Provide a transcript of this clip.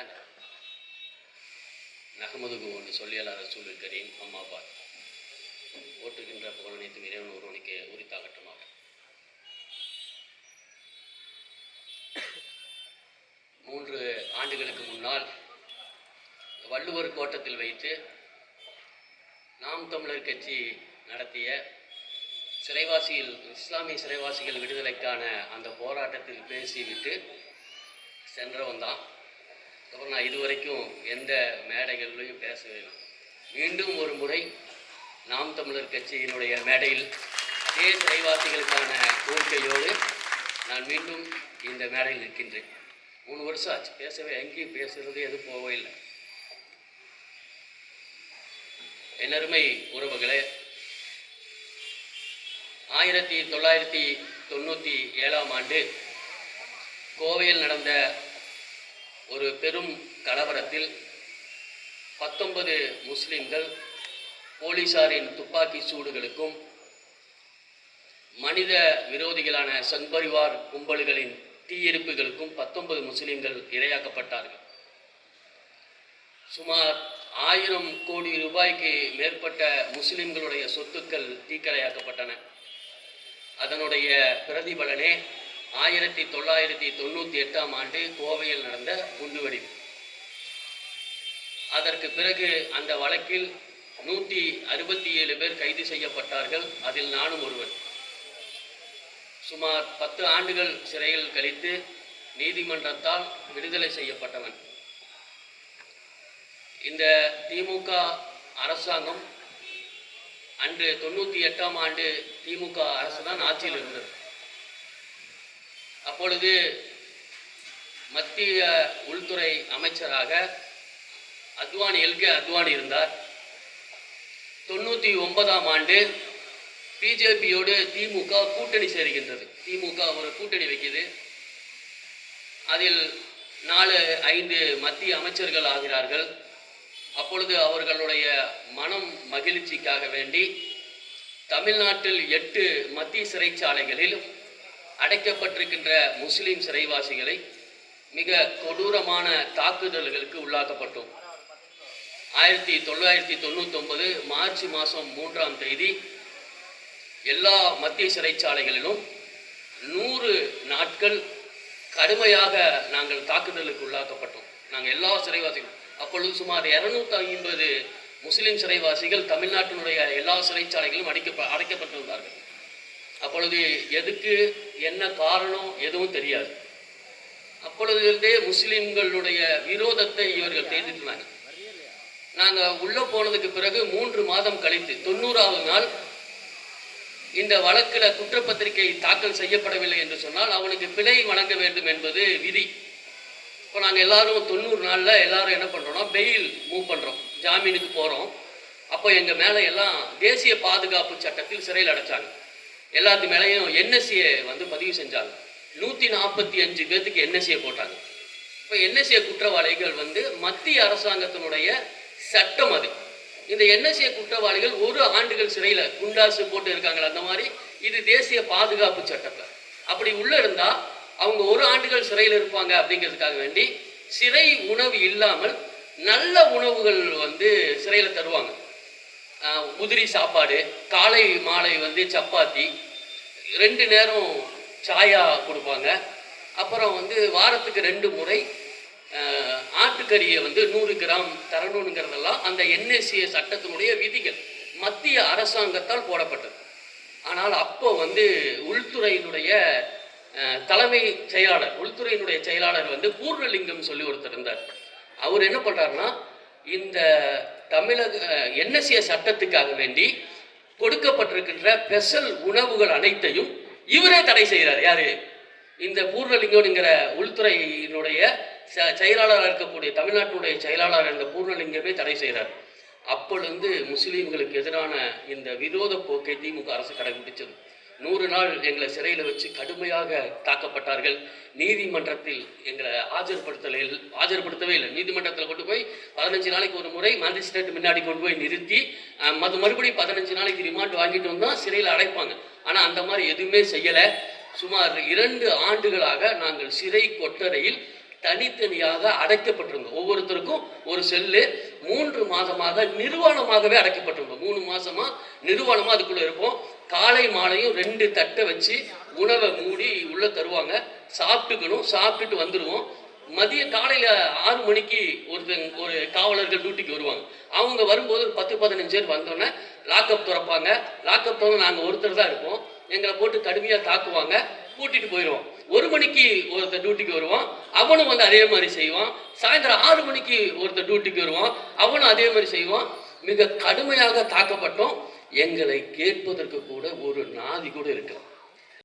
தானே? நகமதுக்கு ஒன்று சொல்லியலா சூழல் கரீம் அம்மாபாத் ஓட்டுகின்ற புகழனைத்தும் இறைவன் ஒருவனுக்கு உரித்தாகட்டமாக. மூன்று ஆண்டுகளுக்கு முன்னால் வள்ளுவர் கோட்டத்தில் வைத்து நாம் தமிழர் கட்சி நடத்திய சிறைவாசிகள் இஸ்லாமிய சிறைவாசிகள் விடுதலைக்கான அந்த போராட்டத்தில் பேசிவிட்டு சென்றவன் தான் அப்புறம் நான் இதுவரைக்கும் எந்த மேடைகள்லையும் பேசவே மீண்டும் ஒரு முறை நாம் தமிழர் கட்சியினுடைய மேடையில் இதே சிறைவாசிகளுக்கான கோரிக்கையோடு நான் மீண்டும் இந்த மேடையில் நிற்கின்றேன். மூணு வருஷம் ஆச்சு. பேசவே எங்கேயும் பேசுறது எதுவும் போகவே இல்லை. என்னருமை உறவுகளே ஆயிரத்தி தொள்ளாயிரத்தி தொண்ணூற்றி ஏழாம் ஆண்டு கோவையில் நடந்த ஒரு பெரும் கலவரத்தில் பத்தொன்பது முஸ்லிம்கள் போலீசாரின் துப்பாக்கி சூடுகளுக்கும் மனித விரோதிகளான சங்பரிவார் கும்பல்களின் தீயிருப்புகளுக்கும் பத்தொன்பது முஸ்லிம்கள் இரையாக்கப்பட்டார்கள். சுமார் ஆயிரம் கோடி ரூபாய்க்கு மேற்பட்ட முஸ்லிம்களுடைய சொத்துக்கள் தீக்கரையாக்கப்பட்டன. அதனுடைய பிரதிபலனே ஆயிரத்தி தொள்ளாயிரத்தி தொண்ணூற்றி எட்டாம் ஆண்டு கோவையில் நடந்த குண்டுவெடிப்பு அதற்கு பிறகு அந்த வழக்கில் நூற்றி அறுபத்தி ஏழு பேர் கைது செய்யப்பட்டார்கள். அதில் நானும் ஒருவன். சுமார் பத்து ஆண்டுகள் சிறையில் கழித்து நீதிமன்றத்தால் விடுதலை செய்யப்பட்டவன். இந்த திமுக அரசாங்கம் அன்று தொண்ணூற்றி எட்டாம் ஆண்டு திமுக அரசு தான் ஆட்சியில் இருந்தது. அப்பொழுது மத்திய உள்துறை அமைச்சராக அத்வானி எல்கே அத்வானி இருந்தார். தொண்ணூற்றி ஒன்பதாம் ஆண்டு பிஜேபியோடு திமுக கூட்டணி சேருகின்றது. திமுக ஒரு கூட்டணி வைக்குது. அதில் நாலு ஐந்து மத்திய அமைச்சர்கள் ஆகிறார்கள். அப்பொழுது அவர்களுடைய மனம் மகிழ்ச்சிக்காக வேண்டி தமிழ்நாட்டில் எட்டு மத்திய சிறைச்சாலைகளில் அடைக்கப்பட்டிருக்கின்ற முஸ்லிம் சிறைவாசிகளை மிக கொடூரமான தாக்குதல்களுக்கு உள்ளாக்கப்பட்டோம். ஆயிரத்தி தொள்ளாயிரத்தி தொண்ணூத்தொன்பது மார்ச் மாதம் மூன்றாம் தேதி எல்லா மத்திய சிறைச்சாலைகளிலும் நூறு நாட்கள் கடுமையாக நாங்கள் தாக்குதலுக்கு உள்ளாக்கப்பட்டோம். நாங்கள் எல்லா சிறைவாசிகளும். அப்பொழுது சுமார் இரநூத்தி ஐம்பது முஸ்லிம் சிறைவாசிகள் தமிழ்நாட்டினுடைய எல்லா சிறைச்சாலைகளும் அடைக்க அடைக்கப்பட்டிருந்தார்கள். அப்பொழுது எதுக்கு என்ன காரணம் எதுவும் தெரியாது. அப்பொழுதிருந்தே முஸ்லிம்களுடைய விரோதத்தை இவர்கள் தெரிவித்தாங்க நாங்கள் உள்ளே போனதுக்கு பிறகு மூன்று மாதம் கழித்து தொண்ணூறாவது நாள் இந்த வழக்கில் குற்றப்பத்திரிகை தாக்கல் செய்யப்படவில்லை என்று சொன்னால் அவனுக்கு பிழை வழங்க வேண்டும் என்பது விதி. இப்போ நாங்கள் எல்லாரும் தொண்ணூறு நாளில் எல்லாரும் என்ன பண்ணுறோம்னா பெயில் மூவ் பண்ணுறோம் ஜாமீனுக்கு போகிறோம் அப்போ எங்கள் மேலே எல்லாம் தேசிய பாதுகாப்பு சட்டத்தில் சிறையில் அடைச்சாங்க. எல்லாத்து மேலேயும் என்எஸ்சியை வந்து பதிவு செஞ்சாங்க. நூற்றி நாற்பத்தி அஞ்சு பேர்த்துக்கு என்எஸ்சியை போட்டாங்க. இப்போ என்எஸ்சிய குற்றவாளிகள் வந்து மத்திய அரசாங்கத்தினுடைய சட்டம் அது. இந்த என்எஸ்சிய குற்றவாளிகள் ஒரு ஆண்டுகள் சிறையில் குண்டாசு போட்டு இருக்காங்களே அந்த மாதிரி இது தேசிய பாதுகாப்பு சட்டத்தை. அப்படி உள்ளே இருந்தால் அவங்க ஒரு ஆண்டுகள் சிறையில் இருப்பாங்க அப்படிங்கிறதுக்காக வேண்டி சிறை உணவு இல்லாமல் நல்ல உணவுகள் வந்து சிறையில் தருவாங்க. உதிரி சாப்பாடு காலை மாலை வந்து சப்பாத்தி ரெண்டு நேரம் சாயா கொடுப்பாங்க. அப்புறம் வந்து வாரத்துக்கு ரெண்டு முறை ஆட்டுக்கறியை வந்து நூறு கிராம் தரணுங்கிறதெல்லாம் அந்த என்எஸ்சிஏ சட்டத்தினுடைய விதிகள். மத்திய அரசாங்கத்தால் போடப்பட்டது. ஆனால் அப்போ வந்து உள்துறையினுடைய தலைமை செயலாளர் உள்துறையினுடைய செயலாளர் வந்து பூர்ணலிங்கம் சொல்லி ஒருத்தர் இருந்தார். அவர் என்ன பண்ணுறாருன்னா இந்த தமிழக என்எஸ்ஏ சட்டத்துக்காக வேண்டி கொடுக்கப்பட்டிருக்கின்ற ஸ்பெஷல் உணவுகள் அனைத்தையும் இவரே தடை செய்கிறார். யாரு? இந்த பூர்ணலிங்கம்ங்கிற உள்துறையினுடைய செயலாளராக இருக்கக்கூடிய தமிழ்நாட்டினுடைய செயலாளர் இந்த பூர்ணலிங்கமே தடை செய்கிறார். அப்பொழுது முஸ்லீம்களுக்கு எதிரான இந்த விரோத போக்கை திமுக அரசு கடைபிடிச்சது. நூறு நாள் எங்களை சிறையில் வச்சு கடுமையாக தாக்கப்பட்டார்கள். நீதிமன்றத்தில் எங்களை ஆஜர்படுத்தலையில் ஆஜர்படுத்தவே இல்லை. நீதிமன்றத்தில் கொண்டு போய் பதினஞ்சு நாளைக்கு ஒரு முறை மேஜிஸ்ட்ரேட் முன்னாடி கொண்டு போய் நிறுத்தி மது மறுபடியும் பதினஞ்சு நாளைக்கு ரிமாண்ட் வாங்கிட்டு வந்தால் சிறையில் அடைப்பாங்க. ஆனால் அந்த மாதிரி எதுவுமே செய்யலை. சுமார் இரண்டு ஆண்டுகளாக நாங்கள் சிறை கொட்டறையில் தனித்தனியாக அடைக்கப்பட்டிருந்தோம். ஒவ்வொருத்தருக்கும் ஒரு செல்லு மூன்று மாதமாக நிர்வாணமாகவே அடைக்கப்பட்டிருந்தோம். மூணு மாசமா நிர்வாணமா அதுக்குள்ள இருப்போம். காலை மாலையும் ரெண்டு தட்டை வச்சு உணவை மூடி உள்ளே தருவாங்க. சாப்பிட்டுக்கணும் சாப்பிட்டுட்டு வந்துடுவோம் மதிய காலையில் ஆறு மணிக்கு ஒருத்தன் ஒரு காவலர்கள் டியூட்டிக்கு வருவாங்க. அவங்க வரும்போது ஒரு பத்து பதினஞ்சு பேர் வந்தோடனே லாக்அப் திறப்பாங்க. லாக்அப் திறந்து நாங்கள் ஒருத்தர் தான் இருப்போம். எங்களை போட்டு கடுமையாக தாக்குவாங்க. கூட்டிட்டு போயிடுவோம் ஒரு மணிக்கு ஒருத்தர் டியூட்டிக்கு வருவான். அவனும் வந்து அதே மாதிரி செய்வான். சாயந்தரம் ஆறு மணிக்கு ஒருத்தர் டியூட்டிக்கு வருவான். அவனும் அதே மாதிரி செய்வான். மிக கடுமையாக தாக்கப்பட்டோம். எங்களை கேட்பதற்கு கூட ஒரு நாதி கூட இருக்கலாம்.